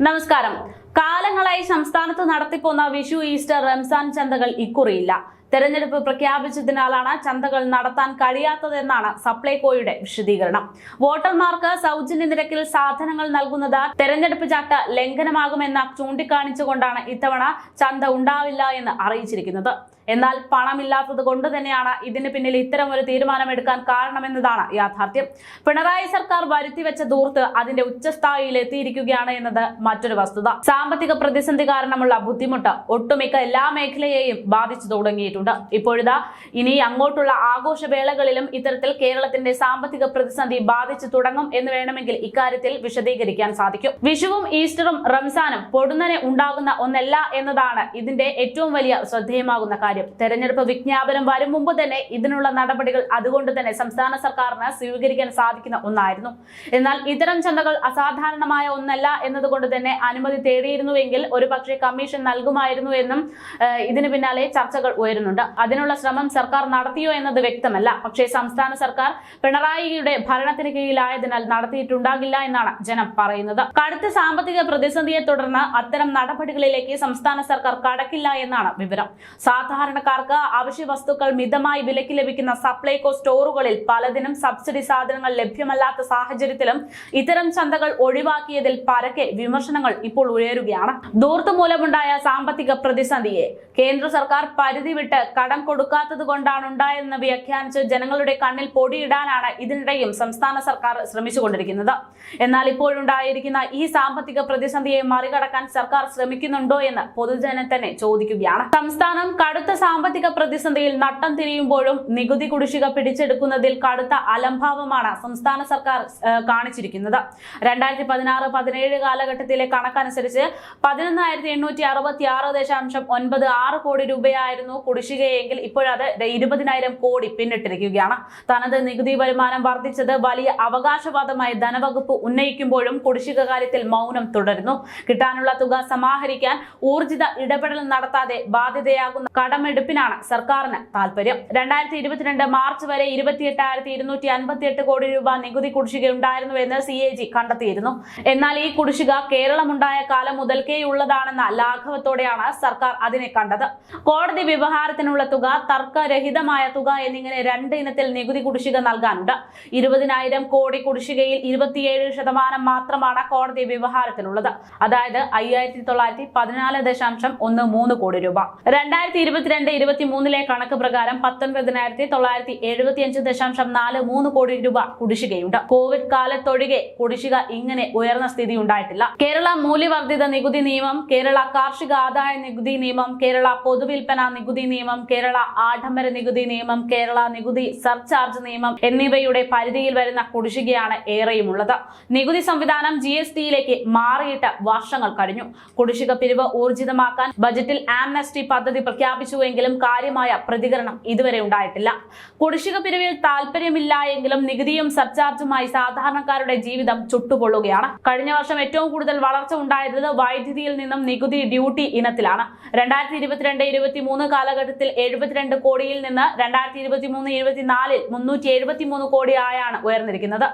నమస్కారం. കാലങ്ങളായി സംസ്ഥാനത്ത് നടത്തിപ്പോന്ന വിഷു ഈസ്റ്റർ റംസാൻ ചന്തകൾ ഇക്കുറിയില്ല. തെരഞ്ഞെടുപ്പ് പ്രഖ്യാപിച്ചതിനാലാണ് ചന്തകൾ നടത്താൻ കഴിയാത്തതെന്നാണ് സപ്ലൈകോയുടെ വിശദീകരണം. വോട്ടർമാർക്ക് സൗജന്യ നിരക്കിൽ സാധനങ്ങൾ നൽകുന്നത് തെരഞ്ഞെടുപ്പ് ചാട്ട ലംഘനമാകുമെന്ന ചൂണ്ടിക്കാണിച്ചുകൊണ്ടാണ് ഇത്തവണ ചന്ത ഉണ്ടാവില്ല എന്ന് അറിയിച്ചിരിക്കുന്നത്. എന്നാൽ പണമില്ലാത്തത് കൊണ്ട് തന്നെയാണ് ഇതിന് പിന്നിൽ ഇത്തരം ഒരു തീരുമാനമെടുക്കാൻ കാരണമെന്നതാണ് യാഥാർത്ഥ്യം. പിണറായി സർക്കാർ വരുത്തിവെച്ച ദൂർത്ത് അതിന്റെ ഉച്ചസ്ഥായിയിൽ എത്തിയിരിക്കുകയാണ് എന്നത് മറ്റൊരു വസ്തുത. സാമ്പത്തിക പ്രതിസന്ധി കാരണമുള്ള ബുദ്ധിമുട്ട് ഒട്ടുമിക്ക എല്ലാ മേഖലയെയും ബാധിച്ചു തുടങ്ങിയിട്ടുണ്ട്. ഇപ്പോഴിതാ ഇനി അങ്ങോട്ടുള്ള ആഘോഷവേളകളിലും ഇത്തരത്തിൽ കേരളത്തിന്റെ സാമ്പത്തിക പ്രതിസന്ധി ബാധിച്ചു തുടങ്ങും എന്ന് വേണമെങ്കിൽ ഇക്കാര്യത്തിൽ വിശദീകരിക്കാൻ സാധിക്കും. വിഷുവും ഈസ്റ്ററും റംസാനും പൊടുന്നനെ ഉണ്ടാകുന്ന ഒന്നല്ല എന്നതാണ് ഇതിന്റെ ഏറ്റവും വലിയ ശ്രദ്ധേയമാകുന്ന കാര്യം. തെരഞ്ഞെടുപ്പ് വിജ്ഞാപനം വരും മുമ്പ് തന്നെ ഇതിനുള്ള നടപടികൾ അതുകൊണ്ട് തന്നെ സംസ്ഥാന സർക്കാരിന് സ്വീകരിക്കാൻ സാധിക്കുന്ന ഒന്നായിരുന്നു. എന്നാൽ ഇത്തരം ചന്തകൾ അസാധാരണമായ ഒന്നല്ല എന്നതുകൊണ്ട് തന്നെ അനുമതി തേടിയിരുന്നുവെങ്കിൽ ഒരു പക്ഷേ കമ്മീഷൻ നൽകുമായിരുന്നു എന്നും ഇതിന് പിന്നാലെ ചർച്ചകൾ ഉയരുന്നുണ്ട്. അതിനുള്ള ശ്രമം സർക്കാർ നടത്തിയോ എന്നത് വ്യക്തമല്ല. പക്ഷേ സംസ്ഥാന സർക്കാർ പിണറായിയുടെ ഭരണത്തിന് കീഴിലായതിനാൽ നടത്തിയിട്ടുണ്ടാകില്ല എന്നാണ് ജനം പറയുന്നത്. കടുത്ത സാമ്പത്തിക പ്രതിസന്ധിയെ തുടർന്ന് അത്തരം നടപടികളിലേക്ക് സംസ്ഥാന സർക്കാർ കടക്കില്ല എന്നാണ് വിവരം. സാധാരണക്കാർക്ക് അവശ്യ വസ്തുക്കൾ മിതമായി വിലയ്ക്ക് ലഭിക്കുന്ന സപ്ലൈകോ സ്റ്റോറുകളിൽ പലതിനും സബ്സിഡി സാധനങ്ങൾ ലഭ്യമല്ലാത്ത സാഹചര്യത്തിലും ഇത്തരം ചന്തകൾ ഒഴിവാക്കിയതിൽ പരക്കെ വിമർശനങ്ങൾ ഇപ്പോൾ ഉയരുകയാണ്. ദൂർത്ത് മൂലമുണ്ടായ സാമ്പത്തിക പ്രതിസന്ധിയെ കേന്ദ്ര സർക്കാർ പരിധി വിട്ട് കടം കൊടുക്കാത്തത് കൊണ്ടാണ് ഉണ്ടായതെന്ന് വ്യാഖ്യാനിച്ച് ജനങ്ങളുടെ കണ്ണിൽ പൊടിയിടാനാണ് ഇതിനിടെയും സംസ്ഥാന സർക്കാർ ശ്രമിച്ചുകൊണ്ടിരിക്കുന്നത്. എന്നാൽ ഇപ്പോഴുണ്ടായിരിക്കുന്ന ഈ സാമ്പത്തിക പ്രതിസന്ധിയെ മറികടക്കാൻ സർക്കാർ ശ്രമിക്കുന്നുണ്ടോ എന്ന് പൊതുജനം തന്നെ ചോദിക്കുകയാണ്. സംസ്ഥാനം കടുത്ത സാമ്പത്തിക പ്രതിസന്ധിയിൽ നട്ടം തിരിയുമ്പോഴും നികുതി കുടിശ്ശിക പിടിച്ചെടുക്കുന്നതിൽ കടുത്ത അലംഭാവമാണ് സംസ്ഥാന സർക്കാർ കാണിച്ചിരിക്കുന്നത്. രണ്ടായിരത്തി പതിനാറ് പതിനേഴ് കാലഘട്ടത്തിലെ കണക്കനുസരിച്ച് പതിനൊന്നായിരത്തി എണ്ണൂറ്റി അറുപത്തി ആറ് ദശാംശം ഒൻപത് ആറ് കോടി രൂപയായിരുന്നു കുടിശ്ശികയെങ്കിൽ ഇപ്പോഴത് ഇരുപതിനായിരം കോടി പിന്നിട്ടിരിക്കുകയാണ്. തനത് നികുതി വരുമാനം വർദ്ധിച്ചത് വലിയ അവകാശവാദമായി ധനവകുപ്പ് ഉന്നയിക്കുമ്പോഴും കുടിശ്ശിക കാര്യത്തിൽ മൗനം തുടരുന്നു. കിട്ടാനുള്ള തുക സമാഹരിക്കാൻ ഊർജിത ഇടപെടൽ നടത്താതെ ബാധ്യതയാകുന്ന കടമെടുപ്പിനാണ് സർക്കാരിന് താല്പര്യം രണ്ടായിരത്തി ഇരുപത്തിരണ്ട് മാർച്ച് വരെ ഇരുപത്തിയെട്ടായിരത്തി ഇരുന്നൂറ്റി അൻപത്തി എട്ട് കോടി രൂപ നികുതി കുടിശ്ശിക ഉണ്ടായിരുന്നുവെന്ന് സി എ ജി കണ്ടെത്തിയിരുന്നു. എന്നാൽ ഈ കുടിശ്ശിക കേരളമുണ്ടായ കാലം മുതൽക്കേ ഉള്ളതാണെന്ന ലാഘവത്തോടെയാണ് സർക്കാർ അതിനെ കണ്ടത്. കോടതി വ്യവഹാരത്തിനുള്ള തുക തർക്കരഹിതമായ തുക എന്നിങ്ങനെ രണ്ട് ഇനത്തിൽ നികുതി കുടിശ്ശിക നൽകാനുണ്ട്. ഇരുപതിനായിരം കോടി കുടിശ്ശികയിൽ ഇരുപത്തിയേഴ് ശതമാനം മാത്രമാണ് കോടതി വ്യവഹാരത്തിനുള്ളത് അതായത് അയ്യായിരത്തി തൊള്ളായിരത്തി പതിനാല് ദശാംശം ഒന്ന് മൂന്ന് കോടി രൂപ. രണ്ടായിരത്തി ഇരുപത്തിരണ്ട് ഇരുപത്തി മൂന്നിലെ കണക്ക് പ്രകാരം പത്തൊൻപതിനായിരത്തി തൊള്ളായിരത്തി എഴുപത്തി അഞ്ച് ദശാംശം നാല് മൂന്ന് കോടി രൂപ കുടിശ്ശികയുണ്ട്. കോവിഡ് കാലത്തൊഴികെ കുടിശ്ശിക ഇങ്ങനെ ഉയർന്ന സ്ഥിതി ഉണ്ടായിട്ടില്ല കേരള മൂല്യവർദ്ധിത നികുതി നിയമം കേരള കാർഷിക ആദായ നികുതി നിയമം കേരള പൊതുവിൽപ്പന നികുതി നിയമം കേരള ആഡംബര നികുതി നിയമം കേരള നികുതി സർചാർജ് നിയമം എന്നിവയുടെ പരിധിയിൽ വരുന്ന കുടിശ്ശികയാണ് ഏറെയുമുള്ളത്. നികുതി സംവിധാനം ജി എസ് ടിയിലേക്ക് മാറിയിട്ട് വർഷങ്ങൾ കഴിഞ്ഞു. കുടിശ്ശിക പിരിവ് ഊർജിതമാക്കാൻ ബജറ്റിൽ ആംനസ്റ്റി പദ്ധതി പ്രഖ്യാപിച്ചുവെങ്കിലും കാര്യമായ പ്രതികരണം ഇതുവരെ ഉണ്ടായിട്ടില്ല. കുടിശ്ശിക പിരിവിൽ താല്പര്യമില്ല എങ്കിലും നികുതിയും സർചാർജുമായി സാധാരണക്കാരുടെ ജീവിതം ചുട്ടുപൊള്ളുകയാണ്. കഴിഞ്ഞ വർഷം ഏറ്റവും കൂടുതൽ വളർച്ച ഉണ്ടായത് വൈദ്യുതിയിൽ നിന്നും നികുതി ഡ്യൂട്ടി ഇനത്തിലാണ്. രണ്ടായിരത്തി ഇരുപത്തിരണ്ട് ഇരുപത്തി മൂന്ന് കാലഘട്ടത്തിൽ എഴുപത്തിരണ്ട് കോടിയിൽ നിന്ന് രണ്ടായിരത്തി ഇരുപത്തി മൂന്ന് ഇരുപത്തിനാലിൽ മുന്നൂറ്റി എഴുപത്തി മൂന്ന് കോടി ആയാണ് ഉയർന്നിരിക്കുന്നത്.